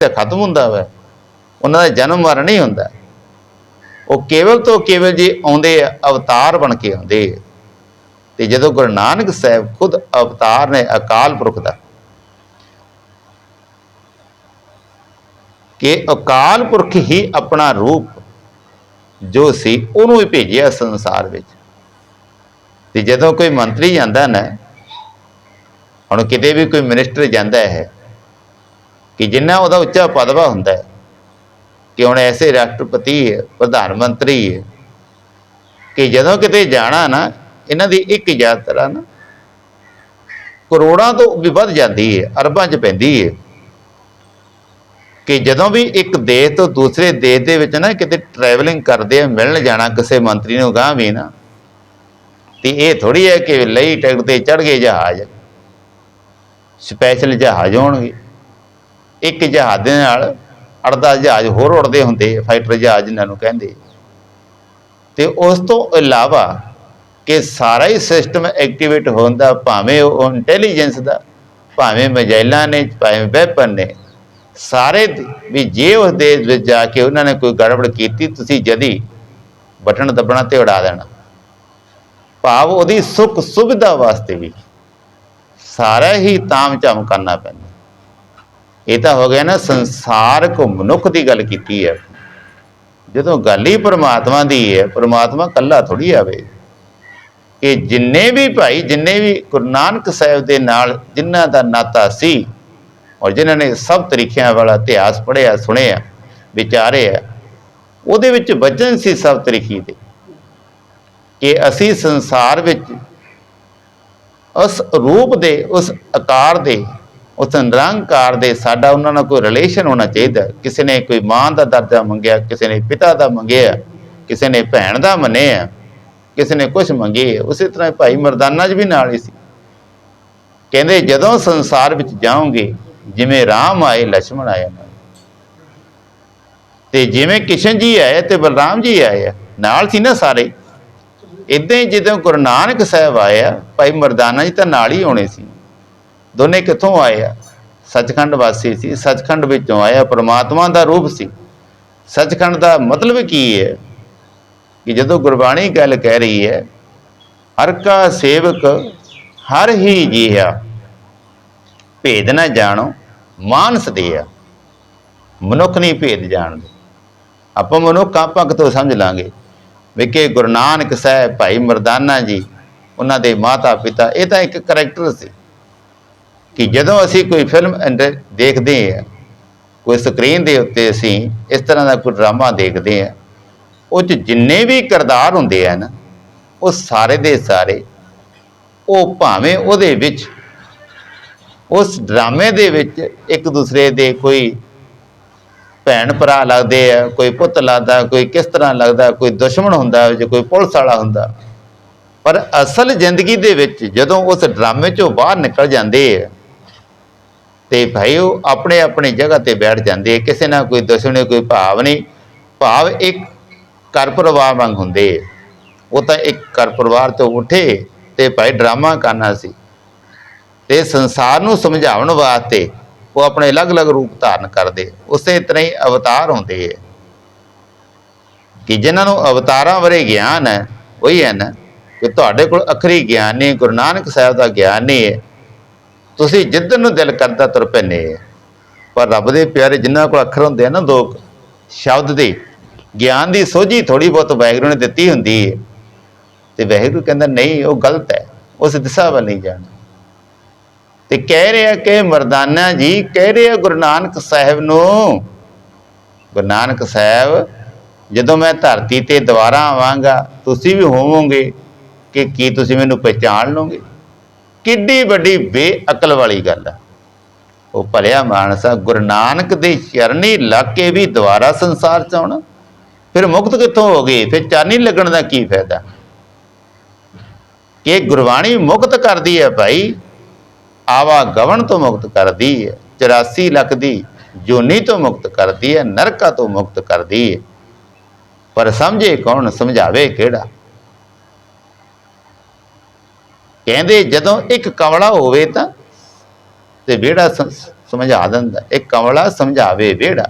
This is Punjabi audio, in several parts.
ਤੇ ਖਤਮ ਹੁੰਦਾ ਵਾ। ਉਹਨਾਂ ਦਾ ਜਨਮ ਮਰਨ ਨਹੀਂ ਹੁੰਦਾ। ਉਹ ਕੇਵਲ ਤੋਂ ਕੇਵਲ ਜੀ ਆਉਂਦੇ ਆ, ਅਵਤਾਰ ਬਣ ਕੇ ਆਉਂਦੇ ਤੇ ਜਦੋਂ ਗੁਰੂ ਨਾਨਕ ਸਾਹਿਬ ਖੁਦ ਅਵਤਾਰ ਨੇ, ਅਕਾਲ ਪੁਰਖ ਦਾ। ਕਿ ਅਕਾਲ ਪੁਰਖ ਹੀ ਆਪਣਾ ਰੂਪ ਜੋ ਸੀ, ਉਹਨੂੰ ਹੀ ਭੇਜਿਆ ਸੰਸਾਰ ਵਿੱਚ। ਤੇ ਜਦੋਂ ਕੋਈ ਮੰਤਰੀ ਜਾਂਦਾ ਨਾ ਹੁਣ ਕਿਤੇ ਵੀ ਕੋਈ ਮਿਨਿਸਟਰ ਜਾਂਦਾ ਹੈ ਕਿ ਜਿੰਨਾ ਉਹਦਾ ਉੱਚਾ ਪਦਵਾ ਹੁੰਦਾ ਹੈ, ਕਿ ਹੁਣ ਐਸੇ ਰਾਸ਼ਟਰਪਤੀ ਹੈ, ਪ੍ਰਧਾਨ ਮੰਤਰੀ ਹੈ, ਕਿ ਜਦੋਂ ਕਿਤੇ ਜਾਣਾ ਨਾ, ਇਹਨਾਂ ਦੀ ਇੱਕ ਯਾਤਰਾ ਨਾ, ਕਰੋੜਾਂ ਤੋਂ ਵੀ ਵੱਧ ਜਾਂਦੀ ਹੈ, ਅਰਬਾਂ 'ਚ ਪੈਂਦੀ ਹੈ, ਕਿ ਜਦੋਂ ਵੀ ਇੱਕ ਦੇਸ਼ ਤੋਂ ਦੂਸਰੇ ਦੇਸ਼ ਦੇ ਵਿੱਚ ਨਾ ਕਿਤੇ ਟਰੈਵਲਿੰਗ ਕਰਦੇ ਆ, ਮਿਲਣ ਜਾਣਾ ਕਿਸੇ ਮੰਤਰੀ ਨੂੰ ਗਾਂ ਵੀ ਨਾ, ਤੇ ਇਹ ਥੋੜੀ ਹੈ ਕਿ ਲਈ ਟਿਕਟ ਤੇ ਚੜ ਗਏ ਜਹਾਜ਼ ਸਪੈਸ਼ਲ ਜਹਾਜ਼ ਹੋਣਗੇ ਇੱਕ ਜਹਾਜ਼ ਦੇ ਨਾਲ ਅੜਦਾ ਜਹਾਜ਼ ਹੋਰ ਉੜਦੇ ਹੁੰਦੇ, ਫਾਈਟਰ ਜਹਾਜ਼ ਇਹਨਾਂ ਨੂੰ ਕਹਿੰਦੇ। ਤੇ ਉਸ ਤੋਂ ਇਲਾਵਾ ਕਿ ਸਾਰਾ ਹੀ ਸਿਸਟਮ ਐਕਟੀਵੇਟ ਹੁੰਦਾ ਭਾਵੇਂ ਉਹ ਇੰਟੈਲੀਜੈਂਸ ਦਾ, ਭਾਵੇਂ ਮਜਾਇਲਾਂ ਨੇ, ਭਾਵੇਂ ਵੈਪਨ ਨੇ, ਸਾਰੇ ਵੀ ਜੇ ਉਸ ਦੇਸ਼ ਵਿੱਚ ਜਾ ਕੇ ਉਹਨਾਂ ਨੇ ਕੋਈ ਗੜਬੜ ਕੀਤੀ, ਤੁਸੀਂ ਜਦੀ ਬਟਨ ਦੱਬਣਾ ਤੇ ਉਡਾ ਦੇਣਾ। ਭਾਵ ਉਹਦੀ ਸੁੱਖ ਸੁਵਿਧਾ ਵਾਸਤੇ ਵੀ। ਸਾਰਾ ਹੀ ਤਾਮ ਝਾਮ ਕਰਨਾ ਪੈਂਦਾ। ਇਹ ਤਾਂ ਹੋ ਗਿਆ ਨਾ ਸੰਸਾਰਕ ਮਨੁੱਖ ਦੀ ਗੱਲ ਕੀਤੀ ਹੈ। ਜਦੋਂ ਗੱਲ ਹੀ ਪ੍ਰਮਾਤਮਾ ਦੀ ਹੈ, ਪ੍ਰਮਾਤਮਾ ਕੱਲਾ ਥੋੜੀ ਆਵੇ। ਕਿ ਜਿੰਨੇ ਵੀ ਭਾਈ, ਜਿੰਨੇ ਵੀ ਗੁਰੂ ਨਾਨਕ ਸਾਹਿਬ ਦੇ ਨਾਲ ਜਿਨ੍ਹਾਂ ਦਾ ਨਾਤਾ ਸੀ ਔਰ ਜਿਨ੍ਹਾਂ ਨੇ ਸਭ ਤਰੀਕਿਆਂ ਵਾਲਾ ਇਤਿਹਾਸ ਪੜ੍ਹਿਆ, ਸੁਣਿਆ, ਵਿਚਾਰਿਆ, ਉਹਦੇ ਵਿੱਚ ਵਚਨ ਸੀ ਸਭ ਤਰੀਕੀ ਦੇ। ਕਿ ਅਸੀਂ ਸੰਸਾਰ ਵਿੱਚ ਉਸ ਰੂਪ ਦੇ, ਉਸ ਆਕਾਰ ਦੇ, ਉਸ ਨਿਰੰਕਾਰ ਦੇ ਸਾਡਾ ਉਹਨਾਂ ਨਾਲ ਕੋਈ ਰਿਲੇਸ਼ਨ ਹੋਣਾ ਚਾਹੀਦਾ। ਕਿਸੇ ਨੇ ਕੋਈ ਮਾਂ ਦਾ ਦਰਜਾ ਮੰਗਿਆ, ਕਿਸੇ ਨੇ ਪਿਤਾ ਦਾ ਮੰਗਿਆ, ਕਿਸੇ ਨੇ ਭੈਣ ਦਾ ਮੰਨਿਆ, ਕਿਸੇ ਨੇ ਕੁਝ ਮੰਗੇ ਉਸੇ ਤਰ੍ਹਾਂ ਭਾਈ ਮਰਦਾਨਾ ਜੀ ਵੀ ਨਾਲ ਹੀ ਸੀ। ਕਹਿੰਦੇ, ਜਦੋਂ ਸੰਸਾਰ ਵਿੱਚ ਜਾਓਗੇ, ਜਿਵੇਂ ਰਾਮ ਆਏ ਲక్ష్మణ ਆਏ ਤੇ ਜਿਵੇਂ ਕਿਸ਼ਨ ਜੀ ਆਏ ਤੇ ਬਲਰਾਮ ਜੀ ਆਏ ਨਾਲ ਸੀ ਨਾ ਸਾਰੇ। ਇਦਾਂ ਹੀ ਜਦੋਂ ਗੁਰੂ ਨਾਨਕ ਸਾਹਿਬ ਆਇਆ ਭਾਈ ਮਰਦਾਨਾ ਜੀ ਤਾਂ ਨਾਲ ਹੀ ਆਉਣੇ ਸੀ। ਦੋਨੇ ਕਿੱਥੋਂ ਆਏ ਆ? ਸੱਚਖੰਡ ਵਾਸੀ ਸੀ, ਸੱਚਖੰਡ ਵਿੱਚੋਂ ਆਇਆ ਪ੍ਰਮਾਤਮਾ ਦਾ ਰੂਪ ਸੀ। ਸੱਚਖੰਡ ਦਾ ਮਤਲਬ ਕੀ ਹੈ? ਕਿ ਜਦੋਂ ਗੁਰਬਾਣੀ ਗੱਲ ਕਹਿ ਰਹੀ ਹੈ, ਹਰ ਕਾ ਸੇਵਕ ਹਰ ਹੀ ਜੀਆ ਭੇਦ ਨਾ ਜਾਣੋ, ਮਾਨਸ ਦੇ ਮਨੁੱਖ ਨਹੀਂ ਭੇਦ ਜਾਣਦੇ। ਆਪਾਂ ਮਨੁੱਖ ਆਪਾਂ ਕਿਤੋਂ ਸਮਝ ਲਾਂਗੇ। ਵੀ ਗੁਰੂ ਨਾਨਕ ਸਾਹਿਬ ਭਾਈ ਮਰਦਾਨਾ ਜੀ, ਉਹਨਾਂ ਦੇ ਮਾਤਾ ਪਿਤਾ ਇਹ ਤਾਂ ਇੱਕ ਕਰੈਕਟਰ ਸੀ ਕਿ ਜਦੋਂ ਅਸੀਂ ਕੋਈ ਫਿਲਮ ਅੰਦਰ ਦੇਖਦੇ ਹਾਂ, ਕੋਈ ਸਕਰੀਨ ਦੇ ਉੱਤੇ ਅਸੀਂ ਇਸ ਤਰ੍ਹਾਂ ਦਾ ਕੋਈ ਡਰਾਮਾ ਦੇਖਦੇ ਹਾਂ, ਉਹ 'ਚ ਜਿੰਨੇ ਵੀ ਕਿਰਦਾਰ ਹੁੰਦੇ ਆ ਨਾ ਉਹ ਸਾਰੇ ਦੇ ਸਾਰੇ, ਉਹ ਭਾਵੇਂ ਉਹਦੇ ਵਿੱਚ, ਉਸ ਡਰਾਮੇ ਦੇ ਵਿੱਚ ਇੱਕ ਦੂਸਰੇ ਦੇ ਕੋਈ ਭੈਣ ਭਰਾ ਲੱਗਦੇ ਆ, ਕੋਈ ਪੁੱਤ ਲੱਗਦਾ, ਕੋਈ ਕਿਸ ਤਰ੍ਹਾਂ ਲੱਗਦਾ, ਕੋਈ ਦੁਸ਼ਮਣ ਹੁੰਦਾ, ਜੇ ਕੋਈ ਪੁਲਿਸ ਵਾਲਾ ਹੁੰਦਾ। ਪਰ ਅਸਲ ਜ਼ਿੰਦਗੀ ਦੇ ਵਿੱਚ ਜਦੋਂ ਉਸ ਡਰਾਮੇ ਚੋਂ ਬਾਹਰ ਨਿਕਲ ਜਾਂਦੇ ਆ, ਤੇ ਭਾਈ ਉਹ ਆਪਣੇ ਆਪਣੇ ਜਗ੍ਹਾ ਤੇ ਬੈਠ ਜਾਂਦੇ ਕਿਸੇ ਨਾਲ ਕੋਈ ਦੁਸ਼ਮਣੀ, ਕੋਈ ਭਾਵ ਨਹੀਂ। ਭਾਵ ਇੱਕ ਘਰ ਪਰਿਵਾਰ ਵਾਂਗ ਹੁੰਦੇ ਆ। ਉਹ ਤਾਂ ਇੱਕ ਘਰ ਪਰਿਵਾਰ ਤੋਂ ਉੱਠੇ ਤੇ ਭਾਈ ਡਰਾਮਾ ਕਰਨਾ ਸੀ। ਤੇ ਸੰਸਾਰ ਨੂੰ ਸਮਝਾਉਣ ਵਾਸਤੇ ਉਹ ਆਪਣੇ ਅਲੱਗ-ਅਲੱਗ ਰੂਪ ਧਾਰਨ ਕਰਦੇ, ਉਸੇ ਤਰ੍ਹਾਂ ਹੀ ਅਵਤਾਰ ਹੁੰਦੇ ਹੈ ਕਿ ਜਿਨ੍ਹਾਂ ਨੂੰ ਅਵਤਾਰਾਂ ਬਾਰੇ ਗਿਆਨ ਹੈ, ਉਹੀ ਹੈ ਨਾ ਕਿ ਤੁਹਾਡੇ ਕੋਲ ਅਖਰੀ ਗਿਆਨ ਨਹੀਂ, ਗੁਰੂ ਨਾਨਕ ਸਾਹਿਬ ਦਾ ਗਿਆਨ ਨਹੀਂ ਹੈ। ਤੁਸੀਂ ਜਿੱਧਰ ਨੂੰ ਦਿਲ ਕਰਦਾ ਤੁਰ ਪੈਨੇ ਪਰ ਰੱਬ ਦੇ ਪਿਆਰੇ ਜਿਨ੍ਹਾਂ ਕੋਲ ਅੱਖਰ ਹੁੰਦੇ ਆ ਨਾ ਦੋ ਸ਼ਬਦ ਦੇ ਗਿਆਨ ਦੀ ਸੋਝੀ ਥੋੜੀ ਬਹੁਤ ਵਾਹਿਗੁਰੂ ਨੇ ਦਿੱਤੀ ਹੁੰਦੀ ਹੈ। ਤੇ ਵਾਹਿਗੁਰੂ ਕਹਿੰਦਾ, ਨਹੀਂ, ਉਹ ਗਲਤ ਹੈ, ਉਸ ਦਿਸ਼ਾ ਵੱਲ ਨਹੀਂ ਜਾਣਾ। ਤੇ ਕਹਿ ਰਿਹਾ ਕਿ ਮਰਦਾਨਾ ਜੀ, ਕਹਿ ਰਿਹਾ ਗੁਰੂ ਨਾਨਕ ਸਾਹਿਬ ਨੂੰ, ਗੁਰੂ ਨਾਨਕ ਸਾਹਿਬ, ਜਦੋਂ ਮੈਂ ਧਰਤੀ ਤੇ ਦੁਬਾਰਾ ਆਵਾਂਗਾ, ਤੁਸੀਂ ਵੀ ਹੋਵੋਗੇ ਕਿ ਕੀ ਤੁਸੀਂ ਮੈਨੂੰ ਪਹਿਚਾਣ ਲਓਗੇ? ਕਿੱਡੀ ਵੱਡੀ ਬੇਅਕਲ ਵਾਲੀ ਗੱਲ ਆ। ਉਹ ਭਲਿਆ ਮਾਨਸਾ ਗੁਰੂ ਨਾਨਕ ਦੇ ਚਰਨੀ ਲੱਗ ਕੇ ਵੀ ਦੁਬਾਰਾ ਸੰਸਾਰ ਚ ਆਉਣਾ। ਫਿਰ ਮੁਕਤ ਕਿੱਥੋਂ ਹੋ ਗਏ? ਫਿਰ ਚਾਨੀ ਲੱਗਣ ਦਾ ਕੀ ਫਾਇਦਾ? ਕਿ ਗੁਰਬਾਣੀ ਮੁਕਤ ਕਰਦੀ ਹੈ ਭਾਈ। ਆਵਾ ਗਵਨ ਤੋਂ ਮੁਕਤ ਕਰਦੀ ਹੈ 84 ਲੱਖ ਦੀ ਜੋਨੀ ਤੋਂ ਮੁਕਤ ਕਰਦੀ ਹੈ ਨਰਕਾ ਤੋਂ ਮੁਕਤ ਕਰਦੀ ਹੈ ਪਰ ਸਮਝੇ ਕੌਣ, ਸਮਝਾਵੇ ਕਿਹੜਾ? ਕਹਿੰਦੇ ਜਦੋਂ ਇੱਕ ਕਮਲਾ ਹੋਵੇ ਤਾਂ ਤੇ ਵਿਹੜਾ ਸਮਝਾ ਦਿੰਦਾ। ਇਹ ਕਮਲਾ ਸਮਝਾਵੇ ਵਿਹੜਾ।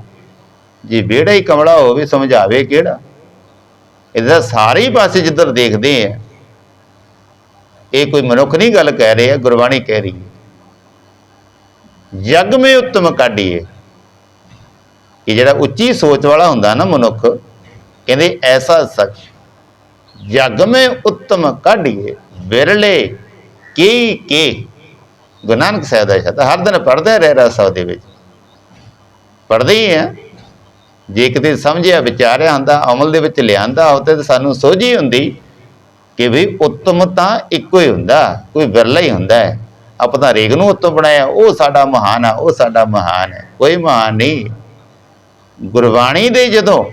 ਜੇ ਵਿਹੜਾ ਹੀ ਕਮਲਾ ਹੋਵੇ, ਸਮਝਾਵੇ ਕਿਹੜਾ? ਇਹਦਾ ਸਾਰੇ ਹੀ ਪਾਸੇ ਜਿੱਧਰ ਦੇਖਦੇ ਆ, ਇਹ ਕੋਈ ਮਨੁੱਖ ਨਹੀਂ ਗੱਲ ਕਹਿ ਰਿਹਾ, ਗੁਰਬਾਣੀ ਕਹਿ ਰਹੀ ਹੈ। ਜਗ ਮੇ ਉੱਤਮ ਕਾਢੀਏ। ਕਿ ਜਿਹੜਾ ਉੱਚੀ ਸੋਚ ਵਾਲਾ ਹੁੰਦਾ ਨਾ ਮਨੁੱਖ, ਕਹਿੰਦੇ ਐਸਾ ਸੱਚ ਜਗ ਮੇ ਉੱਤਮ ਕਾਢੀਏ, ਵਿਰਲੇ ਕੀ ਕੇ। ਗੁਰੂ ਨਾਨਕ ਸਾਹਿਬ ਦਾ ਸ਼ਬਦ ਹਰ ਦਿਨ ਪੜ੍ਹਦੇ ਰਹਿ ਰਸਾ ਦੇ ਵਿੱਚ। ਪੜ੍ਹਦੇ ਹੀ ਆ। ਜੇ ਕਿਤੇ ਸਮਝਿਆ, ਵਿਚਾਰਿਆ ਹੁੰਦਾ, ਅਮਲ ਦੇ ਵਿੱਚ ਲਿਆਂਦਾ ਹੁੰਦੇ ਤਾਂ ਸਾਨੂੰ ਸੋਝੀ ਹੁੰਦੀ ਕਿ ਵੀ ਉੱਤਮ ਤਾਂ ਇੱਕੋ ਹੀ ਹੁੰਦਾ, ਕੋਈ ਵਿਰਲਾ ਹੀ ਹੁੰਦਾ ਹੈ। ਆਪਾਂ ਤਾਂ ਰੇਗ ਨੂੰ ਉੱਤੋਂ ਬਣਾਇਆ, ਉਹ ਸਾਡਾ ਮਹਾਨ ਆ, ਉਹ ਸਾਡਾ ਮਹਾਨ ਹੈ, ਕੋਈ ਮਹਾਨ ਨਹੀਂ। ਗੁਰਬਾਣੀ ਦੇ ਜਦੋਂ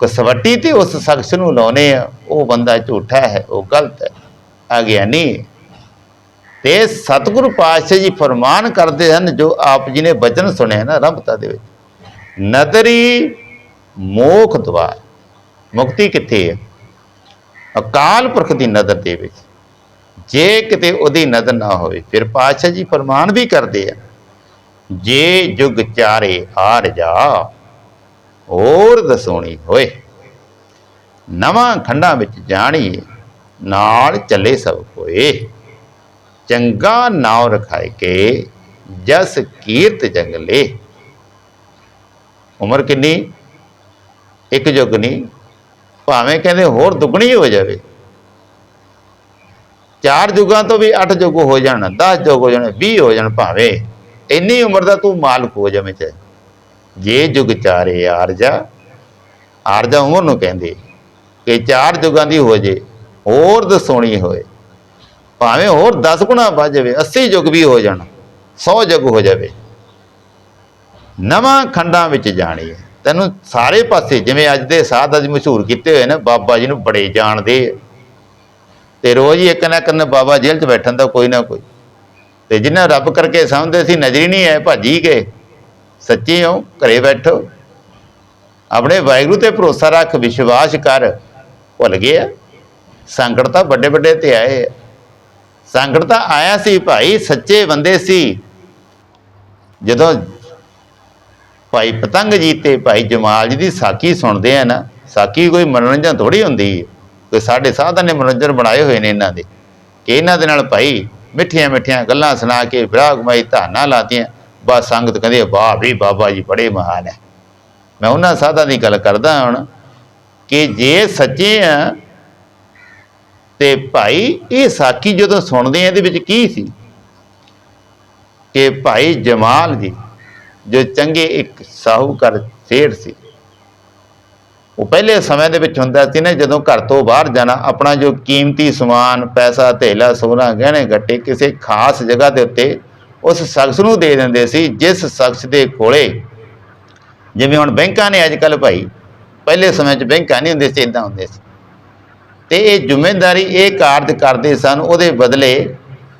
ਕਸਵੱਟੀ ਤੇ ਉਸ ਸ਼ਖਸ ਨੂੰ ਲਾਉਨੇ ਆ, ਉਹ ਬੰਦਾ ਝੂਠਾ ਹੈ, ਉਹ ਗਲਤ ਹੈ ਅਗਿਆਨੀ ਹੈ ਤੇ ਸਤਿਗੁਰੂ ਪਾਤਸ਼ਾਹ ਜੀ ਫਰਮਾਨ ਕਰਦੇ ਹਨ, ਜੋ ਆਪ ਜੀ ਨੇ ਬਚਨ ਸੁਣਿਆ ਨਾ ਰਬਤਾ ਦੇ ਵਿੱਚ, ਨਦਰੀ ਮੋਖ ਦਵਾਰ। ਮੁਕਤੀ ਕਿੱਥੇ ਹੈ? ਅਕਾਲ ਪੁਰਖ ਦੀ ਨਦਰ ਦੇ ਵਿੱਚ। ਜੇ ਕਿਤੇ ਉਹਦੀ ਨਜ਼ਰ ਨਾ ਹੋਵੇ, ਫਿਰ ਪਾਤਸ਼ਾਹ ਜੀ ਫਰਮਾਨ ਵੀ ਕਰਦੇ ਆ, ਜੇ ਜੁਗ ਚਾਰੇ ਹਾਰ ਜਾ, ਹੋਰ ਦਸੋਣੀ ਹੋਏ। ਨਵਾਂ ਖੰਡਾਂ ਵਿੱਚ ਜਾਣੀ ਨਾਲ ਚੱਲੇ ਸਭ ਕੋਏ ਚੰਗਾ ਨਾਮ ਰਖਾਇ ਕੇ, ਜਸ ਕੀਰਤ ਜੰਗਲੇ ਉਮਰ ਕਿੰਨੀ? ਇੱਕ ਜੁਗ ਨਹੀਂ, ਭਾਵੇਂ ਕਹਿੰਦੇ ਹੋਰ ਦੁੱਗਣੀ ਹੋ ਜਾਵੇ। ਚਾਰ ਜੁਗਾਂ ਤੋਂ ਵੀ ਅੱਠ ਜੁਗ ਹੋ ਜਾਣ 10 ਜੁਗ ਹੋ ਜਾਣ 20 ਹੋ ਜਾਣ ਭਾਵੇਂ, ਇੰਨੀ ਉਮਰ ਦਾ ਤੂੰ ਮਾਲਕ ਹੋ ਜਾਵੇਂ ਚਾਹੇ ਜੇ ਜੁਗ ਚਾਰੇ ਆਰਜਾ ਆਰਜਾ ਉਮਰ ਨੂੰ ਕਹਿੰਦੇ, ਕਿ ਚਾਰ ਜੁਗਾਂ ਦੀ ਹੋ ਜੇ, ਹੋਰ ਦਸੋਣੀ ਹੋਏ। ਭਾਵੇਂ ਹੋਰ 10 ਗੁਣਾ ਵੱਧ ਜਾਵੇ 80 ਯੁੱਗ ਵੀ ਹੋ ਜਾਣ 100 ਯੁੱਗ ਹੋ ਜਾਵੇ। ਨਵਾਂ ਖੰਡਾਂ ਵਿੱਚ ਜਾਣੀ ਹੈ। ਤੈਨੂੰ ਸਾਰੇ ਪਾਸੇ, ਜਿਵੇਂ ਅੱਜ ਦੇ ਸਾਧ ਅੱਜ ਮਸ਼ਹੂਰ ਕੀਤੇ ਹੋਏ ਨੇ, ਬਾਬਾ ਜੀ ਨੂੰ ਬੜੇ ਜਾਣਦੇ। ਤੇ ਰੋਜ਼ ਹੀ ਇੱਕ ਨਾ ਇੱਕ ਨਾ ਬਾਬਾ ਜੇਲ੍ਹ 'ਚ ਬੈਠਣ ਦਾ ਕੋਈ ਨਾ ਕੋਈ। ਤੇ ਜਿਨ੍ਹਾਂ ਰੱਬ ਕਰਕੇ ਸਮਝਦੇ ਸੀ, ਨਜ਼ਰੀ ਨਹੀਂ ਆਏ, ਭਾਜੀ ਗਏ। ਸੱਚੇ ਹੋ, ਘਰੇ ਬੈਠੋ। ਆਪਣੇ ਵਾਹਿਗੁਰੂ ਤੇ ਭਰੋਸਾ ਰੱਖ, ਵਿਸ਼ਵਾਸ ਕਰ। ਭੁੱਲ ਗਏ ਆ। ਸੰਕਟ ਤਾਂ ਵੱਡੇ ਵੱਡੇ ਤੇ ਆਏ ਆ। ਸੰਕਟ ਤਾਂ ਆਇਆ ਸੀ ਭਾਈ, ਸੱਚੇ ਬੰਦੇ ਸੀ। ਜਦੋਂ ਭਾਈ ਪਤੰਗ ਜੀ ਤੇ ਭਾਈ ਜਮਾਲ ਜੀ ਦੀ ਸਾਖੀ ਸੁਣਦੇ ਆ ਨਾ, ਸਾਖੀ ਕੋਈ ਮਨੋਰੰਜਨ ਥੋੜੀ ਹੁੰਦੀ। ਹੈ ਕਿ ਸਾਡੇ ਸਾਧਨ ਨੇ ਮਨੋਰੰਜਨ ਬਣਾਏ ਹੋਏ ਨੇ ਇਹਨਾਂ ਦੇ। ਕਿ ਇਹਨਾਂ ਦੇ ਨਾਲ ਭਾਈ ਮਿੱਠੀਆਂ ਮਿੱਠੀਆਂ ਗੱਲਾਂ ਸੁਣਾ ਕੇ ਵਿਰਾਗਮਾਈ ਧਾਨਾ ਲਾਤੀਆਂ, ਬਸ ਸੰਗਤ ਕਹਿੰਦੇ ਵਾਹ ਵੀ ਬਾਬਾ ਜੀ ਬੜੇ ਮਹਾਨ ਹੈ ਮੈਂ ਉਹਨਾਂ ਸਾਧਾਂ ਦੀ ਗੱਲ ਕਰਦਾ ਹੁਣ ਕਿ ਜੇ ਸੱਚੇ ਆ, ਤੇ ਭਾਈ ਇਹ ਸਾਖੀ ਜਦੋਂ ਸੁਣਦੇ ਆ, ਇਹਦੇ ਵਿੱਚ ਕੀ ਸੀ? ਕਿ ਭਾਈ ਜਮਾਲ ਜੀ ਜੋ ਚੰਗੇ ਇੱਕ ਸਾਹੂਕਾਰ ਸੇਠ ਸੀ ਉਹ ਪਹਿਲੇ ਸਮੇਂ ਦੇ ਵਿੱਚ ਹੁੰਦਾ ਸੀ ਨਾ, ਜਦੋਂ ਘਰ ਤੋਂ ਬਾਹਰ ਜਾਣਾ, ਆਪਣਾ ਜੋ ਕੀਮਤੀ ਸਮਾਨ, ਪੈਸਾ, ਧੇਲਾ, ਸੋਨਾ, ਗਹਿਣੇ, ਗੱਟੇ ਕਿਸੇ ਖਾਸ ਜਗ੍ਹਾ ਦੇ ਉੱਤੇ ਉਸ ਸ਼ਖਸ ਨੂੰ ਦੇ ਦਿੰਦੇ ਸੀ, ਜਿਸ ਸ਼ਖਸ ਦੇ ਕੋਲੇ, ਜਿਵੇਂ ਹੁਣ ਬੈਂਕਾਂ ਨੇ ਅੱਜ ਕੱਲ ਭਾਈ, ਪਹਿਲੇ ਸਮੇਂ 'ਚ ਬੈਂਕਾਂ ਨਹੀਂ ਹੁੰਦੇ ਸੀ ਇਦਾਂ ਹੁੰਦੇ ਸੀ। ਤੇ ਇਹ ਜ਼ਿੰਮੇਵਾਰੀ ਇਹ ਕਾਰਜ ਕਰਦੇ ਸਨ, ਉਹਦੇ ਬਦਲੇ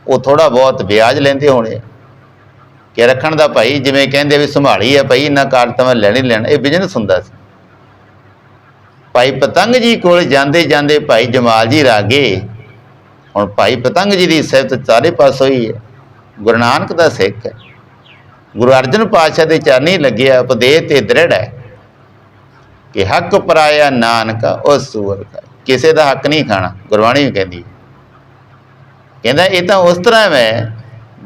ਉਹ ਥੋੜਾ ਬਹੁਤ ਵਿਆਜ ਲੈਂਦੇ ਹੋਣੇ। ਕਿ ਰੱਖਣ ਦਾ ਭਾਈ, ਜਿਵੇਂ ਕਹਿੰਦੇ ਵੀ ਸੰਭਾਲੀ ਆ ਭਾਈ ਇਹਨਾਂ ਕਾਰਜ ਤਾਂ ਮੈਂ ਲੈਣੀ ਲੈਣਾ, ਇਹ ਬਿਜ਼ਨਸ ਹੁੰਦਾ ਸੀ। ਭਾਈ ਪਤੰਗ ਜੀ ਕੋਲ ਜਾਂਦੇ ਜਾਂਦੇ ਭਾਈ ਜਮਾਲ ਜੀ ਰਾਗੇ। ਹੁਣ ਭਾਈ ਪਤੰਗ ਜੀ ਦੀ ਸਿਫਤ ਚਾਰੇ ਪਾਸੋਂ ਹੀ ਹੈ। ਗੁਰੂ ਨਾਨਕ ਦਾ ਸਿੱਖ ਹੈ। ਗੁਰੂ ਅਰਜਨ ਪਾਤਸ਼ਾਹ ਦੇ ਚਰਨੀ ਲੱਗਿਆ ਉਪਦੇਸ਼ ਤੇ ਦ੍ਰਿੜ ਹੈ। ਕਿ ਹੱਕ ਪਰਾਇਆ ਨਾਨਕ, ਉਹ ਸੂਰ ਖਾਏ। ਕਿਸੇ ਦਾ ਹੱਕ ਨਹੀਂ ਖਾਣਾ, ਗੁਰਬਾਣੀ ਵੀ ਕਹਿੰਦੀ ਕਹਿੰਦਾ ਇਹ ਤਾਂ ਉਸ ਤਰ੍ਹਾਂ ਹੈ,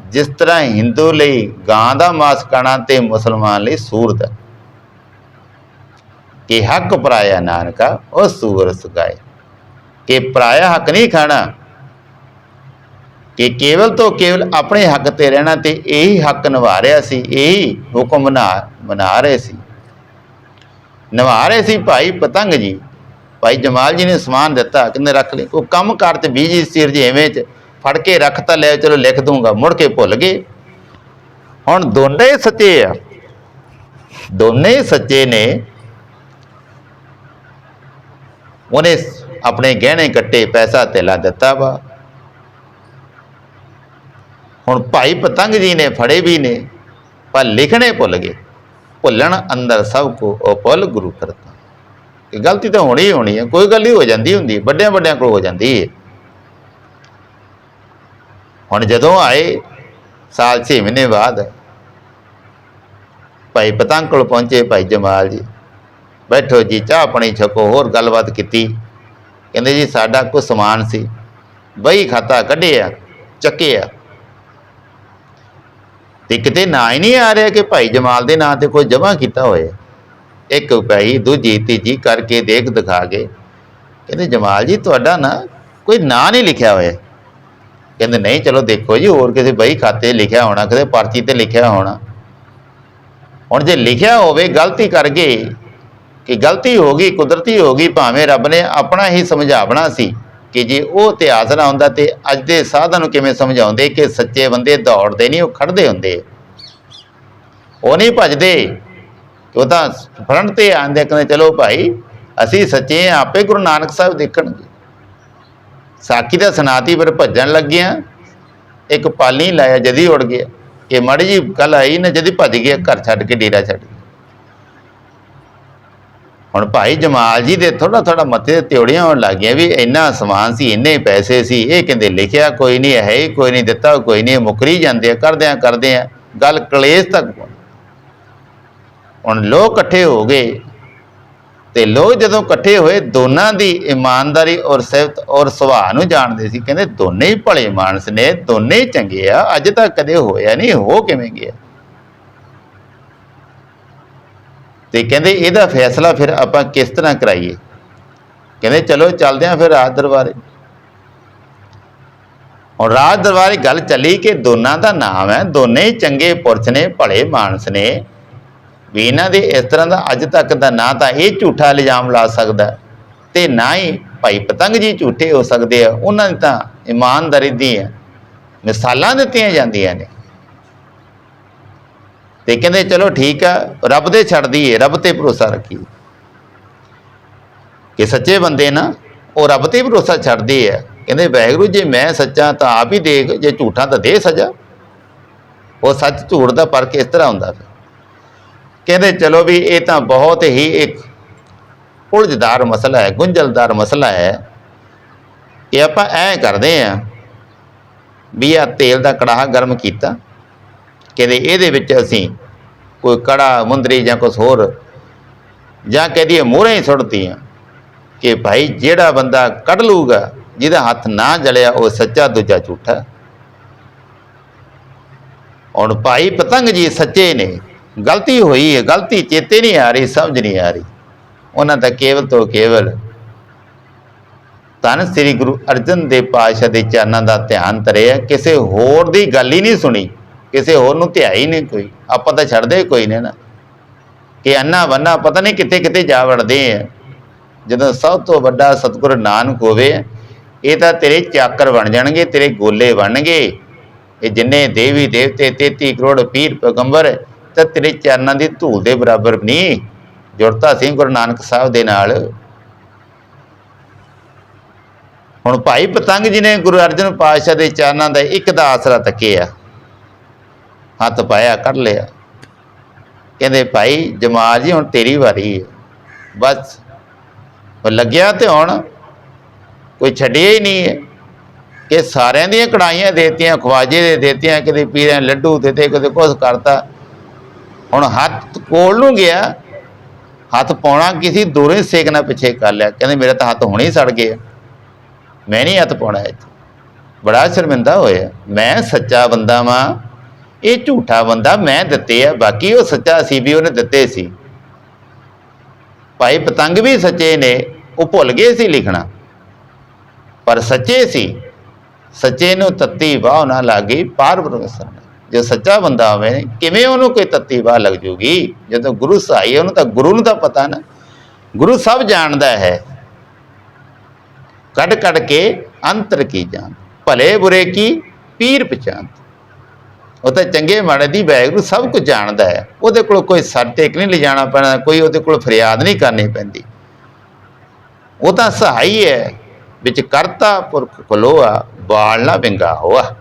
ਜਿਸ ਤਰ੍ਹਾਂ ਹਿੰਦੂ ਲਈ ਗਾਂ ਦਾ ਮਾਸ ਖਾਣਾ ਤੇ ਮੁਸਲਮਾਨ ਲਈ ਸੂਰ ਦਾ ਕਿ ਹੱਕ ਪਰਾਇਆ ਨਾਨਕਾ, ਉਹ ਸੂਰ ਸੁਗਾਏ ਕਿ ਪਰਾਇਆ ਹੱਕ ਨਹੀਂ ਖਾਣਾ, ਕਿ ਕੇਵਲ ਤੋਂ ਕੇਵਲ ਆਪਣੇ ਹੱਕ ਤੇ ਰਹਿਣਾ ਤੇ ਇਹੀ ਹੱਕ ਨਿਭਾ ਰਿਹਾ ਸੀ, ਇਹੀ ਹੁਕਮ ਮਨਾ ਮਨਾ ਰਹੇ ਸੀ। ਨਿਭਾ ਰਹੇ ਸੀ ਭਾਈ ਪਤੰਗ ਜੀ। ਭਾਈ ਜਮਾਲ ਜੀ ਨੇ ਸਮਾਨ ਦਿੱਤਾ, ਕਹਿੰਦੇ ਰੱਖ ਲਈ। ਉਹ ਕੰਮ ਕਰ ਤੇ ਬੀਜੀ ਸਿਰ ਜੀ ਐਵੇਂ ਚ ਫੜ ਕੇ ਰੱਖ ਤਾਂ ਲੈ ਚਲੋ ਲਿਖ ਦੂੰਗਾ ਮੁੜ ਕੇ ਭੁੱਲ ਗਏ। ਹੁਣ ਦੋਨੇ ਸੱਚੇ ਆ। ਦੋਨੇ ਸੱਚੇ ਨੇ। ਉਹਨੇ ਆਪਣੇ ਗਹਿਣੇ ਕੱਟੇ, ਪੈਸਾ ਤੇਲਾ ਦਿੱਤਾ ਵਾ। ਹੁਣ ਭਾਈ ਪਤੰਗ ਜੀ ਨੇ ਫੜੇ ਵੀ ਨੇ, ਪਰ ਲਿਖਣੇ ਭੁੱਲ ਗਏ। ਭੁੱਲਣ ਅੰਦਰ ਸਭ ਕੋ ਉਹ ਭੁੱਲ ਗੁਰੂ ਕਰਤਾ। ਇਹ ਗਲਤੀ ਤਾਂ ਹੋਣੀ ਹੋਣੀ ਹੈ ਕੋਈ ਗੱਲ ਹੀ ਹੋ ਜਾਂਦੀ ਹੁੰਦੀ, ਵੱਡਿਆਂ ਵੱਡਿਆਂ ਕੋਲ ਹੋ ਜਾਂਦੀ ਹੈ ਹੁਣ ਜਦੋਂ ਆਏ, ਸਾਲ 6 ਮਹੀਨੇ ਬਾਅਦ, ਭਾਈ ਪਤੰਗ ਕੋਲ ਪਹੁੰਚੇ ਭਾਈ ਜਮਾਲ ਜੀ। ਬੈਠੋ ਜੀ, ਚਾਹ ਪਾਣੀ ਛਕੋ, ਹੋਰ ਗੱਲਬਾਤ ਕੀਤੀ। ਕਹਿੰਦੇ ਜੀ, ਸਾਡਾ ਕੁਝ ਸਮਾਨ ਸੀ। ਬਈ ਖਾਤਾ ਕੱਢਿਆ ਚੱਕਿਆ ਤੇ ਕਿਤੇ ਨਾਂ ਹੀ ਨਹੀਂ ਆ ਰਿਹਾ ਕਿ ਭਾਈ ਜਮਾਲ ਦੇ ਨਾਂ ਤੇ ਕੋਈ ਜਮ੍ਹਾਂ ਕੀਤਾ ਹੋਇਆ। ਇੱਕ ਭਾਈ, ਦੂਜੀ, ਤੀਜੀ ਕਰਕੇ ਦੇਖ ਦਿਖਾ ਕੇ। ਕਹਿੰਦੇ, ਜਮਾਲ ਜੀ, ਤੁਹਾਡਾ ਨਾ ਕੋਈ ਨਾਂ ਨਹੀਂ ਲਿਖਿਆ ਹੋਇਆ। ਕਹਿੰਦੇ, ਨਹੀਂ, ਚਲੋ ਦੇਖੋ ਜੀ, ਹੋਰ ਕਿਸੇ ਬਈ ਖਾਤੇ ਲਿਖਿਆ ਹੋਣਾ ਕਿਤੇ ਪਰਚੀ ਤੇ ਲਿਖਿਆ ਹੋਣਾ। ਹੁਣ ਜੇ ਲਿਖਿਆ ਹੋਵੇ, ਗਲਤੀ ਕਰ ਗਏ। ਕਿ ਗਲਤੀ ਹੋ ਗਈ, ਕੁਦਰਤੀ ਹੋ ਗਈ, ਭਾਵੇਂ ਰੱਬ ਨੇ ਆਪਣਾ ਹੀ ਸਮਝਾਵਣਾ ਸੀ ਕਿ ਜੇ ਉਹ ਇਤਿਹਾਸ ਨਾ ਹੁੰਦਾ ਤੇ ਅੱਜ ਦੇ ਸਾਧਨ ਨੂੰ ਕਿਵੇਂ ਸਮਝਾਉਂਦੇ ਕਿ ਸੱਚੇ ਬੰਦੇ ਦੌੜਦੇ ਨਹੀਂ, ਉਹ ਖੜਦੇ ਹੁੰਦੇ। ਉਹ ਨਹੀਂ ਭੱਜਦੇ। ਉਹ ਤਾਂ ਫਰੰਟ ਤੇ ਆਂਦੇ ਕਹਿੰਦੇ ਚਲੋ ਭਾਈ, ਅਸੀਂ ਸੱਚੇ ਹਾਂ, ਆਪੇ ਗੁਰੂ ਨਾਨਕ ਸਾਹਿਬ ਦੇਖਣਗੇ। ਸਾਖੀ ਦਾ ਸਨਾਤੀ ਪਰ ਭੱਜਣ ਲੱਗਿਆ। ਇੱਕ ਪਾਲੀ ਲਾਇਆ, ਜਦੀ ਉੜ ਗਿਆ। ਕਿ ਮਾੜੀ ਜੀ ਕੱਲ ਆਈ ਨਾ, ਜਦੀ ਭੱਜ ਗਿਆ, ਘਰ ਛੱਡ ਕੇ ਡੇਰਾ ਛੱਡ ਗਿਆ। ਹੁਣ ਭਾਈ ਜਮਾਲ ਜੀ ਦੇ ਥੋੜਾ ਥੋੜਾ ਮੱਥੇ ਤੇ ਤਿਉੜੀਆਂ ਹੋਣ ਲੱਗ ਗਈਆਂ ਵੀ ਇੰਨਾ ਸਮਾਨ ਸੀ, ਇੰਨੇ ਪੈਸੇ ਸੀ, ਇਹ ਕਹਿੰਦੇ ਲਿਖਿਆ ਕੋਈ ਨਹੀਂ ਹੈ ਹੀ ਕੋਈ ਨਹੀਂ ਦਿੱਤਾ, ਕੋਈ ਨਹੀਂ ਮੁਕਰੀ ਜਾਂਦੇ ਆ, ਕਰਦੇ ਆ ਕਰਦੇ ਆ, ਗੱਲ ਕਲੇਸ਼ ਤੱਕ ਹੁਣ ਲੋਕ ਇਕੱਠੇ ਹੋ ਗਏ ਤੇ ਲੋਕ ਜਦੋਂ ਇਕੱਠੇ ਹੋਏ, ਦੋਨਾਂ ਦੀ ਇਮਾਨਦਾਰੀ ਔਰ ਸਿਫਤ ਔਰ ਸੁਭਾਅ ਨੂੰ ਜਾਣਦੇ ਸੀ, ਕਹਿੰਦੇ ਦੋਨੇ ਹੀ ਭਲੇ ਮਾਨਸ ਨੇ, ਦੋਨੇ ਹੀ ਚੰਗੇ ਆ, ਅੱਜ ਤੱਕ ਕਦੇ ਹੋਇਆ ਨਹੀਂ, ਹੋ ਕਿਵੇਂ ਗਿਆ? ਤੇ ਕਹਿੰਦੇ ਇਹਦਾ ਫੈਸਲਾ ਫਿਰ ਆਪਾਂ ਕਿਸ ਤਰ੍ਹਾਂ ਕਰਾਈਏ? ਕਹਿੰਦੇ ਚਲੋ ਚੱਲਦੇ ਆਂ ਫਿਰ ਰਾਜ ਦਰਬਾਰੇ। ਹੁਣ ਰਾਜ ਦਰਬਾਰੇ ਗੱਲ ਚੱਲੀ ਕਿ ਦੋਨਾਂ ਦਾ ਨਾਮ ਹੈ, ਦੋਨੇ ਹੀ ਚੰਗੇ ਪੁਰਸ਼ ਨੇ, ਭਲੇ ਮਾਨਸ ਨੇ। ਵੀ ਇਹਨਾਂ ਦੇ ਇਸ ਤਰ੍ਹਾਂ ਦਾ ਅੱਜ ਤੱਕ ਦਾ ਨਾ ਤਾਂ ਇਹ ਝੂਠਾ ਇਲਜ਼ਾਮ ਲਾ ਸਕਦਾ ਤੇ ਨਾ ਹੀ ਭਾਈ ਪਤੰਗ ਜੀ ਝੂਠੇ ਹੋ ਸਕਦੇ ਆ, ਉਹਨਾਂ ਦੀ ਤਾਂ ਇਮਾਨਦਾਰੀ ਦੀਆਂ ਮਿਸਾਲਾਂ ਦਿੱਤੀਆਂ ਜਾਂਦੀਆਂ ਨੇ। ਤੇ ਕਹਿੰਦੇ ਚਲੋ ਠੀਕ ਆ, ਰੱਬ ਦੇ ਛੱਡ ਦਈਏ, ਰੱਬ ਤੇ ਭਰੋਸਾ ਰੱਖੀਏ। ਕਿ ਸੱਚੇ ਬੰਦੇ ਨਾ, ਉਹ ਰੱਬ ਤੇ ਭਰੋਸਾ ਛੱਡਦੇ ਆ। ਕਹਿੰਦੇ ਵਾਹਿਗੁਰੂ ਜੇ, ਮੈਂ ਸੱਚਾ ਤਾਂ ਆਪ ਹੀ ਦੇਖ, ਜੇ ਝੂਠਾ ਤਾਂ ਦੇ ਸਜ਼ਾ। ਉਹ ਸੱਚ ਝੂਠ ਦਾ ਫ਼ਰਕ ਇਸ ਤਰ੍ਹਾਂ ਹੁੰਦਾ ਫਿਰ ਕਹਿੰਦੇ ਚਲੋ ਵੀ ਇਹ ਤਾਂ ਬਹੁਤ ਹੀ ਇੱਕ ਉਲਝਦਾਰ ਮਸਲਾ ਹੈ, ਗੁੰਝਲਦਾਰ ਮਸਲਾ ਹੈ। ਕਿ ਆਪਾਂ ਐ ਕਰਦੇ ਆ ਵੀ ਆ ਤੇਲ ਦਾ ਕੜਾਹ ਗਰਮ ਕੀਤਾ। ਕਹਿੰਦੇ ਇਹਦੇ ਵਿੱਚ ਅਸੀਂ ਕੋਈ ਕੜਾ, ਮੁੰਦਰੀ ਜਾਂ ਕੁਝ ਹੋਰ ਜਾਂ ਕਹਦੀਏ ਮੋਹਰਾਂ ਹੀ ਸੁੱਟਦੀਆਂ ਕਿ ਭਾਈ ਜਿਹੜਾ ਬੰਦਾ ਕੱਢ ਲੂਗਾ ਜਿਹਦਾ ਹੱਥ ਨਾ ਜਲਿਆ, ਉਹ ਸੱਚਾ ਦੂਜਾ ਝੂਠਾ। ਹੁਣ ਭਾਈ ਪਤੰਗ ਜੀ ਸੱਚੇ ਨੇ, ਗਲਤੀ ਹੋਈ ਹੈ, ਗਲਤੀ ਚੇਤੇ ਨਹੀਂ ਆ ਰਹੀ, ਸਮਝ ਨਹੀਂ ਆ ਰਹੀ। ਉਹਨਾਂ ਦਾ ਕੇਵਲ ਤੋਂ ਕੇਵਲ ਧੰਨ ਸ੍ਰੀ ਗੁਰੂ ਅਰਜਨ ਦੇਵ ਪਾਤਸ਼ਾਹ ਦੇ ਚਰਨਾਂ ਦਾ ਧਿਆਨ ਧਰਿਆ, ਕਿਸੇ ਹੋਰ ਦੀ ਗੱਲ ਹੀ ਨਹੀਂ ਸੁਣੀ। ਕਿਸੇ ਹੋਰ ਨੂੰ ਧਿਆਈ ਹੀ ਨਹੀਂ ਕੋਈ। ਆਪਾਂ ਤਾਂ ਛੱਡਦੇ ਹੀ ਕੋਈ ਨਹੀਂ ਨਾ। ਕਿ ਅੰਨਾ ਬੰਨਾ ਪਤਾ ਨਹੀਂ ਕਿੱਥੇ ਕਿੱਥੇ ਜਾ ਵੜਦੇ ਆ। ਜਦੋਂ ਸਭ ਤੋਂ ਵੱਡਾ ਸਤਿਗੁਰ ਨਾਨਕ ਹੋਵੇ, ਇਹ ਤਾਂ ਤੇਰੇ ਚਾਕਰ ਬਣ ਜਾਣਗੇ, ਤੇਰੇ ਗੋਲੇ ਬਣਨਗੇ। ਇਹ ਜਿੰਨੇ ਦੇਵੀ ਦੇਵਤੇ 33 ਕਰੋੜ ਪੀਰ ਪੈਗੰਬਰ, ਤਾਂ ਤੇਰੇ ਚਰਨਾਂ ਦੀ ਧੂਲ ਦੇ ਬਰਾਬਰ ਨਹੀਂ। ਜੁੜਤਾ ਸਿੰਘ ਗੁਰੂ ਨਾਨਕ ਸਾਹਿਬ ਦੇ ਨਾਲ। ਹੁਣ ਭਾਈ ਪਤੰਗ ਜੀ ਨੇ ਗੁਰੂ ਅਰਜਨ ਪਾਤਸ਼ਾਹ ਦੇ ਚਰਨਾਂ ਦਾ ਇੱਕ ਦਾ ਆਸਰਾ ਤੱਕਿਆ। ਹੱਥ ਪਾਇਆ, ਕੱਢ ਲਿਆ। ਕਹਿੰਦੇ, ਭਾਈ, ਜਮਾਲ ਜੀ, ਹੁਣ ਤੇਰੀ ਵਾਰੀ ਹੈ ਬਸ। ਉਹ ਲੱਗਿਆ ਤੇ ਹੁਣ ਕੋਈ ਛੱਡਿਆ ਹੀ ਨਹੀਂ ਹੈ ਕਿ ਸਾਰਿਆਂ ਦੀਆਂ ਕੜਾਈਆਂ ਦੇਤੀਆਂ, ਖਵਾਜੇ ਦੇ ਦੇਤੀਆਂ, ਕਿਤੇ ਪੀਰਾਂ ਲੱਡੂ ਦਿੱਤੇ, ਕਿਤੇ ਕੁਝ ਕਰਤਾ। ਹੁਣ ਹੱਥ ਕੋਲ ਨੂੰ ਗਿਆ। ਹੱਥ ਪਾਉਣਾ ਕਿਸੇ ਦੂਰੇ ਸੇਕਣਾ ਪਿੱਛੇ ਕਰ ਲਿਆ। ਕਹਿੰਦੇ, ਮੇਰਾ ਤਾਂ ਹੱਥ ਹੁਣੇ ਹੀ ਸੜ ਗਿਆ। ਮੈਂ ਨਹੀਂ ਹੱਥ ਪਾਉਣਾ ਇਹ ਬੜਾ ਸ਼ਰਮਿੰਦਾ ਹੋਇਆ। ਮੈਂ ਸੱਚਾ ਬੰਦਾ ਵਾਂ। ਇਹ ਝੂਠਾ ਬੰਦਾ ਮੈਂ ਦਿੱਤੇ ਆ, ਬਾਕੀ ਉਹ ਸੱਚਾ ਸੀ ਵੀ ਉਹਨੇ ਦਿੱਤੇ ਸੀ। ਭਾਈ ਪਤੰਗ ਵੀ ਸੱਚੇ ਨੇ, ਉਹ ਭੁੱਲ ਗਏ ਸੀ ਲਿਖਣਾ। ਪਰ ਸੱਚੇ ਸੀ। ਸੱਚੇ ਨੂੰ ਤੱਤੀ ਵਾਹ ਨਾ ਲੱਗੀ, ਪਾਰ ਬਰਮਸਰ ਜੋ ਸੱਚਾ ਬੰਦਾ ਹੋਵੇ, ਕਿਵੇਂ ਉਹਨੂੰ ਕੋਈ ਤੱਤੀ ਵਾਹ ਲੱਗ ਜੂਗੀ? ਜਦੋਂ ਗੁਰੂ ਸਹਾਈ ਉਹਨੂੰ ਤਾਂ ਗੁਰੂ ਨੂੰ ਤਾਂ ਪਤਾ ਨਾ। ਗੁਰੂ ਸਭ ਜਾਣਦਾ ਹੈ। ਕੱਢ ਕੱਢ ਕੇ ਅੰਤਰ ਕੀ ਜਾਣ? ਭਲੇ ਬੁਰੇ ਕੀ? ਪੀਰ ਪਛਾਣ। ਉਹ ਤਾਂ ਚੰਗੇ ਮਾੜੇ ਦੀ ਵੈਗਰੂ ਸਭ ਕੁਝ ਜਾਣਦਾ ਹੈ। ਉਹਦੇ ਕੋਲ ਕੋਈ ਸਰ ਟੇਕ ਨਹੀਂ ਲਿਜਾਣਾ ਪੈਣਾ, ਕੋਈ ਉਹਦੇ ਕੋਲ ਫਰਿਆਦ ਨਹੀਂ ਕਰਨੀ ਪੈਂਦੀ। ਉਹ ਤਾਂ ਸਹਾਈ ਹੈ, ਵਿੱਚ ਕਰਤਾ ਪੁਰਖ ਖਲੋਆ ਬਾਲ ਨਾ ਵਿੰਗਾ ਹੋਆ।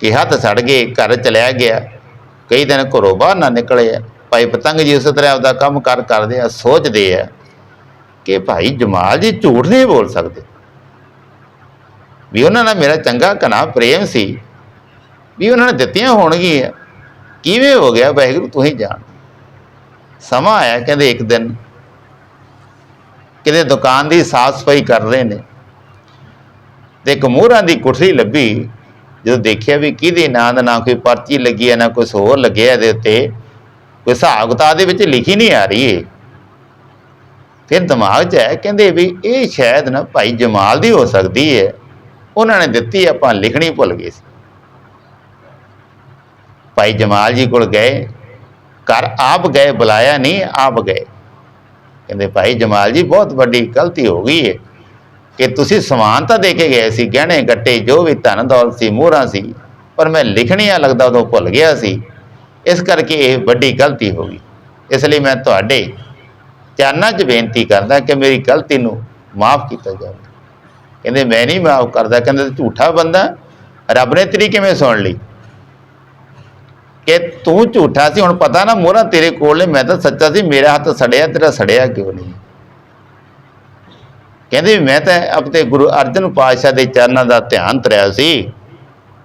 ਕਿ ਹੱਥ ਸੜ ਗਏ, ਘਰ ਚਲਿਆ ਗਿਆ। ਕਈ ਦਿਨ ਘਰੋਂ ਬਾਹਰ ਨਾ ਨਿਕਲੇ। ਆ ਭਾਈ ਪਤੰਗ ਜੀ ਉਸੇ ਤਰ੍ਹਾਂ ਆਪਦਾ ਕੰਮ ਕਰ ਕਰਦੇ ਆ, ਸੋਚਦੇ ਆ ਕਿ ਭਾਈ ਜਮਾਲ ਜੀ ਝੂਠ ਨਹੀਂ ਬੋਲ ਸਕਦੇ। ਵੀ ਉਹਨਾਂ ਨਾਲ ਮੇਰਾ ਚੰਗਾ ਘਣਾ ਪ੍ਰੇਮ ਸੀ। ਵੀ ਉਹਨਾਂ ਨੇ ਦਿੱਤੀਆਂ ਹੋਣਗੀਆਂ। ਕਿਵੇਂ ਹੋ ਗਿਆ? ਵਾਹਿਗੁਰੂ ਤੂੰ ਹੀ ਜਾਣ। ਸਮਾਂ ਆਇਆ ਕਹਿੰਦੇ ਇੱਕ ਦਿਨ। ਕਿਤੇ ਦੁਕਾਨ ਦੀ ਸਾਫ਼ ਸਫ਼ਾਈ ਕਰ ਰਹੇ ਨੇ। ਤੇ ਇੱਕ ਮੋਹਰਾਂ ਦੀ ਕੁਠਰੀ ਲੱਭੀ। ਜਦੋਂ ਦੇਖਿਆ ਵੀ ਕਿਹਦੇ ਨਾਂ ਦਾ ਨਾ ਕੋਈ ਪਰਚੀ ਲੱਗੀ ਹੈ, ਨਾ ਕੁਝ ਹੋਰ ਲੱਗਿਆ ਇਹਦੇ ਉੱਤੇ। ਕੋਈ ਹਿਸਾਬ ਕਿਤਾਬ ਦੇ ਵਿੱਚ ਲਿਖੀ ਨਹੀਂ ਆ ਰਹੀ ਏ। ਫਿਰ ਦਿਮਾਗ 'ਚ ਹੈ ਕਹਿੰਦੇ ਵੀ ਇਹ ਸ਼ਾਇਦ ਨਾ ਭਾਈ ਜਮਾਲ ਦੀ ਹੋ ਸਕਦੀ ਹੈ ਉਹਨਾਂ ਨੇ ਦਿੱਤੀ, ਆਪਾਂ ਲਿਖਣੀ ਭੁੱਲ ਗਏ ਸੀ। ਭਾਈ ਜਮਾਲ ਜੀ ਕੋਲ ਗਏ, ਘਰ ਆਪ ਗਏ, ਬੁਲਾਇਆ ਨਹੀਂ, ਆਪ ਗਏ। ਕਹਿੰਦੇ, ਭਾਈ ਜਮਾਲ ਜੀ, ਬਹੁਤ ਵੱਡੀ ਗਲਤੀ ਹੋ ਗਈ ਹੈ ਕਿ ਤੁਸੀਂ ਸਮਾਨ ਤਾਂ ਦੇ ਕੇ ਗਏ ਸੀ, ਗਹਿਣੇ, ਗੱਟੇ, ਜੋ ਵੀ ਧਨ ਦੌਲਤ ਸੀ, ਮੋਹਰਾਂ ਸੀ, ਪਰ ਮੈਂ ਲਿਖਣੀਆਂ ਲੱਗਦਾ ਉਦੋਂ ਭੁੱਲ ਗਿਆ ਸੀ। ਇਸ ਕਰਕੇ ਇਹ ਵੱਡੀ ਗਲਤੀ ਹੋ ਗਈ। ਇਸ ਲਈ ਮੈਂ ਤੁਹਾਡੇ ਚਰਨਾਂ 'ਚ ਬੇਨਤੀ ਕਰਦਾ ਕਿ ਮੇਰੀ ਗਲਤੀ ਨੂੰ ਮਾਫ ਕੀਤਾ ਜਾਵੇ। ਕਹਿੰਦੇ, ਮੈਂ ਨਹੀਂ ਮਾਫ ਕਰਦਾ। ਕਹਿੰਦੇ ਝੂਠਾ ਬੰਦਾ। ਰੱਬ ਨੇ ਤੇਰੀ ਕਿਵੇਂ ਸੁਣ ਲਈ? ਕਿ ਤੂੰ ਝੂਠਾ ਸੀ, ਹੁਣ ਪਤਾ ਨਾ ਮੋਹਰਾ ਤੇਰੇ ਕੋਲ ਨੇ, ਮੈਂ ਤਾਂ ਸੱਚਾ ਸੀ, ਮੇਰਾ ਹੱਥ ਸੜਿਆ, ਤੇਰਾ ਸੜਿਆ ਕਿਉਂ ਨਹੀਂ? ਕਹਿੰਦੇ ਮੈਂ ਤਾਂ ਆਪਣੇ ਗੁਰੂ ਅਰਜਨ ਪਾਤਸ਼ਾਹ ਦੇ ਚਰਨਾਂ ਦਾ ਧਿਆਨ ਧਰਿਆ ਸੀ,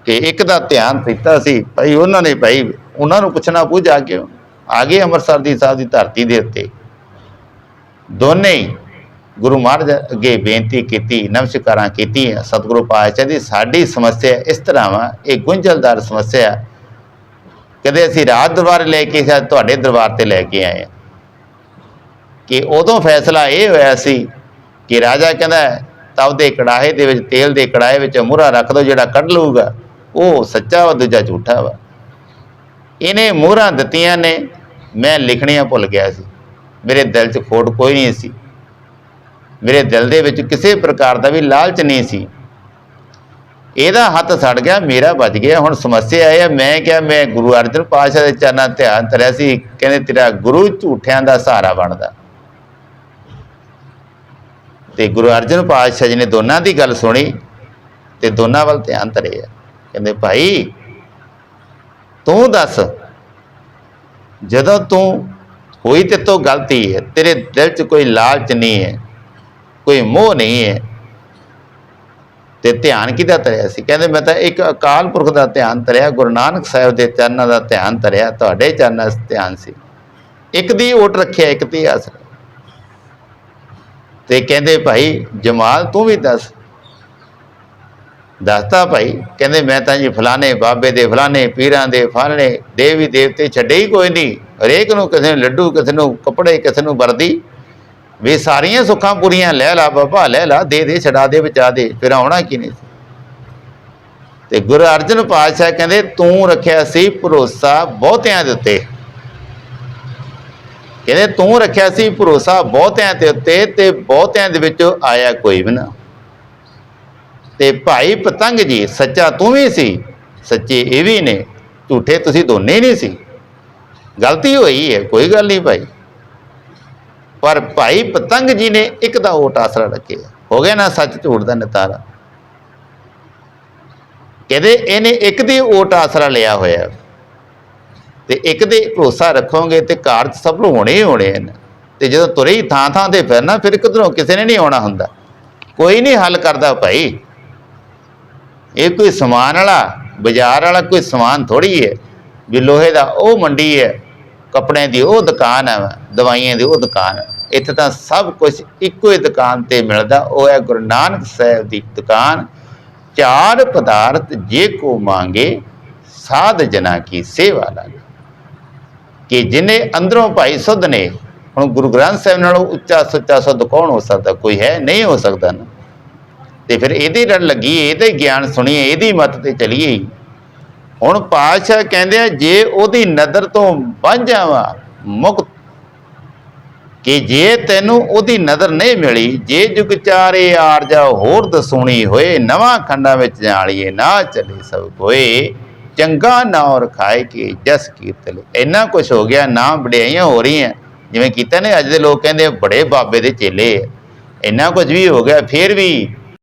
ਕਿ ਇੱਕ ਦਾ ਧਿਆਨ ਦਿੱਤਾ ਸੀ, ਭਾਈ ਉਹਨਾਂ ਨੇ ਭਾਈ, ਉਹਨਾਂ ਨੂੰ ਪੁੱਛਣਾ ਪੂ ਜਾ ਕੇ, ਆ ਗਏ ਅੰਮ੍ਰਿਤਸਰ ਦੀ ਸਾਹਿਬ ਦੀ ਧਰਤੀ ਦੇ ਉੱਤੇ। ਦੋਨੇ ਗੁਰੂ ਮਹਾਰਾਜ ਅੱਗੇ ਬੇਨਤੀ ਕੀਤੀ, ਨਮਸਕਾਰਾਂ ਕੀਤੀਆਂ, ਸਤਿਗੁਰੂ ਪਾਤਸ਼ਾਹ ਦੀ ਸਾਡੀ ਸਮੱਸਿਆ ਇਸ ਤਰ੍ਹਾਂ ਵਾ, ਇਹ ਗੁੰਝਲਦਾਰ ਸਮੱਸਿਆ ਕਦੇ ਅਸੀਂ ਰਾਜ ਦਰਬਾਰ ਲੈ ਕੇ ਸ਼ਾਇਦ ਤੁਹਾਡੇ ਦਰਬਾਰ ਤੇ ਲੈ ਕੇ ਆਏ ਹਾਂ। ਕਿ ਉਦੋਂ ਫੈਸਲਾ ਇਹ ਹੋਇਆ ਸੀ ਕਿ ਰਾਜਾ ਕਹਿੰਦਾ ਤਵ ਦੇ ਕੜਾਹੇ ਦੇ ਵਿੱਚ, ਤੇਲ ਦੇ ਕੜਾਹੇ ਵਿੱਚ ਮੂਹਰਾ ਰੱਖ ਦੋ ਜਿਹੜਾ ਕੱਢ ਲਊਗਾ, ਉਹ ਸੱਚਾ ਵਾ, ਦੂਜਾ ਝੂਠਾ ਵਾ। ਇਹਨੇ ਮੂਹਰਾਂ ਦਿੱਤੀਆਂ ਨੇ, ਮੈਂ ਲਿਖਣੀਆਂ ਭੁੱਲ ਗਿਆ ਸੀ। ਮੇਰੇ ਦਿਲ 'ਚ ਖੋਟ ਕੋਈ ਨਹੀਂ ਸੀ। ਮੇਰੇ ਦਿਲ ਦੇ ਵਿੱਚ ਕਿਸੇ ਪ੍ਰਕਾਰ ਦਾ ਵੀ ਲਾਲਚ ਨਹੀਂ ਸੀ। ਇਹਦਾ ਹੱਥ ਸੜ ਗਿਆ, ਮੇਰਾ ਬਚ ਗਿਆ। ਹੁਣ ਸਮੱਸਿਆ ਇਹ ਹੈ ਮੈਂ ਕਿਹਾ ਮੈਂ ਗੁਰੂ ਅਰਜਨ ਪਾਤਸ਼ਾਹ ਦੇ ਚਰਨਾਂ ਧਿਆਨ ਧਰਿਆ ਸੀ, ਕਹਿੰਦੇ ਤੇਰਾ ਗੁਰੂ ਝੂਠਿਆਂ ਦਾ ਸਹਾਰਾ ਬਣਦਾ। ਤੇ ਗੁਰੂ ਅਰਜਨ ਪਾਤਸ਼ਾਹ ਜੀ ਨੇ ਦੋਨਾਂ ਦੀ ਗੱਲ ਸੁਣੀ ਤੇ ਦੋਨਾਂ ਵੱਲ ਧਿਆਨ ਧਰਿਆ ਕਹਿੰਦੇ, ਭਾਈ, ਤੂੰ ਦੱਸ, ਜਦੋਂ ਤੂੰ ਹੋਈ ਤੇ ਤੋਂ ਗਲਤੀ ਹੈ, ਤੇਰੇ ਦਿਲ 'ਚ ਕੋਈ ਲਾਲਚ ਨਹੀਂ ਹੈ, ਕੋਈ ਮੋਹ ਨਹੀਂ ਹੈ ਤੇ ਧਿਆਨ ਕਿਹਦਾ ਧਰਿਆ ਸੀ? ਕਹਿੰਦੇ ਮੈਂ ਤਾਂ ਇੱਕ ਅਕਾਲ ਪੁਰਖ ਦਾ ਧਿਆਨ ਧਰਿਆ, ਗੁਰੂ ਨਾਨਕ ਸਾਹਿਬ ਦੇ ਚਰਨਾਂ ਦਾ ਧਿਆਨ ਧਰਿਆ, ਤੁਹਾਡੇ ਚਰਨਾਂ 'ਚ ਧਿਆਨ ਸੀ। ਇੱਕ ਦੀ ਓਟ ਰੱਖਿਆ, ਇੱਕ ਤੇ ਆਸਰਾ ਤੇ ਕਹਿੰਦੇ ਭਾਈ, ਜਮਾਲ ਤੂੰ ਵੀ ਦੱਸ। ਦੱਸਤਾ ਭਾਈ, ਕਹਿੰਦੇ ਮੈਂ ਤਾਂ ਜੀ ਫਲਾਣੇ ਬਾਬੇ ਦੇ, ਫਲਾਣੇ ਪੀਰਾਂ ਦੇ, ਫਲਾਣੇ ਦੇਵੀ ਦੇਵਤੇ ਛੱਡੇ ਹੀ ਕੋਈ ਨਹੀਂ। ਹਰੇਕ ਨੂੰ ਕਿਸੇ ਨੂੰ ਲੱਡੂ, ਕਿਸੇ ਨੂੰ ਕੱਪੜੇ, ਕਿਸੇ ਨੂੰ ਵਰਦੀ। ਵੀ ਸਾਰੀਆਂ ਸੁੱਖਾਂ ਪੂਰੀਆਂ, ਲੈ ਲਾ ਬਾਬਾ, ਲੈ ਲਾ, ਦੇ ਦੇ, ਛਡਾ ਦੇ ਬਚਾ ਦੇ, ਫਿਰ ਆਉਣਾ ਕੀ ਨਹੀਂ ਸੀ? ਤੇ ਗੁਰੂ ਅਰਜਨ ਪਾਤਸ਼ਾਹ ਕਹਿੰਦੇ, ਤੂੰ ਰੱਖਿਆ ਸੀ ਭਰੋਸਾ ਬਹੁਤਿਆਂ ਦੇ ਉੱਤੇ। ਕਹਿੰਦੇ, ਤੂੰ ਰੱਖਿਆ ਸੀ ਭਰੋਸਾ ਬਹੁਤਿਆਂ ਦੇ ਉੱਤੇ ਤੇ ਬਹੁਤਿਆਂ ਦੇ ਵਿੱਚੋਂ ਆਇਆ ਕੋਈ ਵੀ ਨਾ। ਤੇ ਭਾਈ ਪਤੰਗ ਜੀ, ਸੱਚਾ ਤੂੰ ਵੀ ਸੀ, ਸੱਚੇ ਇਹ ਵੀ ਨੇ, ਝੂਠੇ ਤੁਸੀਂ ਦੋਨੇ ਨਹੀਂ ਸੀ। ਗਲਤੀ ਹੋਈ ਹੈ, ਕੋਈ ਗੱਲ ਨਹੀਂ ਭਾਈ। ਪਰ ਭਾਈ ਪਤੰਗ ਜੀ ਨੇ ਇੱਕ ਦਾ ਓਟ ਆਸਰਾ ਰੱਖਿਆ। ਹੋ ਗਿਆ ਨਾ ਸੱਚ ਝੂਠ ਦਾ ਨਿਤਾਰਾ। ਕਹਿੰਦੇ ਇਹਨੇ ਇੱਕ ਦੀ ਓਟ ਆਸਰਾ ਲਿਆ ਹੋਇਆ। ਤੇ ਇੱਕ ਦੇ ਭਰੋਸਾ ਰੱਖੋਗੇ ਤੇ ਕਾਰਜ ਨੂੰ ਹੋਣੇ ਹੀ ਹੋਣੇ ਨੇ ਤੇ ਜਦੋਂ ਤੁਰੇ ਹੀ ਥਾਂ ਥਾਂ ਤੇ ਫਿਰਨਾ, ਫਿਰ ਕਿਧਰੋਂ ਕਿਸੇ ਨੇ ਨਹੀਂ ਆਉਣਾ ਹੁੰਦਾ। ਕੋਈ ਨਹੀਂ ਹੱਲ ਕਰਦਾ ਭਾਈ। ਇਹ ਕੋਈ ਸਮਾਨ ਵਾਲਾ, ਬਾਜ਼ਾਰ ਵਾਲਾ ਕੋਈ ਸਮਾਨ ਥੋੜੀ ਹੈ। ਵੀ ਲੋਹੇ ਦਾ ਉਹ ਮੰਡੀ ਹੈ, ਕੱਪੜਿਆਂ ਦੀ ਉਹ ਦੁਕਾਨ ਹੈ, ਦਵਾਈਆਂ ਦੀ ਉਹ ਦੁਕਾਨ ਹੈ। ਇੱਥੇ ਤਾਂ ਸਭ ਕੁਝ ਇੱਕੋ ਹੀ ਦੁਕਾਨ ਤੇ ਮਿਲਦਾ, ਉਹ ਹੈ ਗੁਰੂ ਨਾਨਕ ਸਾਹਿਬ ਦੀ ਦੁਕਾਨ। ਚਾਰ ਪਦਾਰਥ ਜੇ ਕੋ ਮੰਗੇ, ਸਾਧ ਜਨਾ ਕੀ ਸੇਵਾ ਲਾਗੇ। ਕਿ ਜਿਨੇ ਅੰਦਰੋਂ ਭਾਈ ਸੁਧ ਨੇ, ਹੁਣ ਗੁਰੂ ਗ੍ਰੰਥ ਸਾਹਿਬ ਨਾਲੋਂ ਉੱਚਾ ਸੁੱਚਾ ਸੁਧ ਕੌਣ ਹੋ ਸਕਦਾ? ਕੋਈ ਹੈ, ਨਹੀਂ ਹੋ ਸਕਦਾ ਨਾ। ਤੇ ਫਿਰ ਇਹਦੇ ਰੜ ਲੱਗੀ, ਇਹਦੇ ਗਿਆਨ ਸੁਣੀਏ, ਇਹਦੀ ਮਤ ਤੇ ਚਲੀਏ। ਹੁਣ ਪਾਤਸ਼ਾਹ ਕਹਿੰਦੇ ਆ, ਜੇ ਉਹਦੀ ਨਦਰ ਤੋਂ ਵਾਂਝਾ ਵਾ, ਮੁਕਤ ਕਿ ਜੇ ਤੈਨੂੰ ਉਹਦੀ ਨਜ਼ਰ ਨਹੀਂ ਮਿਲੀ, ਜੇ ਜੁਗ ਚਾਰੇ ਆਰਜਾ ਹੋਰ ਦਸੂਣੀ ਹੋਏ, ਨਵਾਂ ਖੰਡਾਂ ਵਿੱਚ ਜਾਲੀਏ, ਨਾ ਚਲੇ ਸਭ ਕੋਏ। ਚੰਗਾ ਨਾਮ ਖਾਏ ਕਿ ਜਸ ਕੀਰਤਨ। ਇੰਨਾ ਕੁਝ ਹੋ ਗਿਆ, ਨਾ ਵਡਿਆਈਆਂ ਹੋ ਰਹੀਆਂ। ਜਿਵੇਂ ਕੀਤਾ ਨੇ ਅੱਜ ਦੇ ਲੋਕ ਕਹਿੰਦੇ ਬੜੇ ਬਾਬੇ ਦੇ ਚੇਲੇ ਆ। ਇੰਨਾ ਕੁਝ ਵੀ ਹੋ ਗਿਆ, ਫਿਰ ਵੀ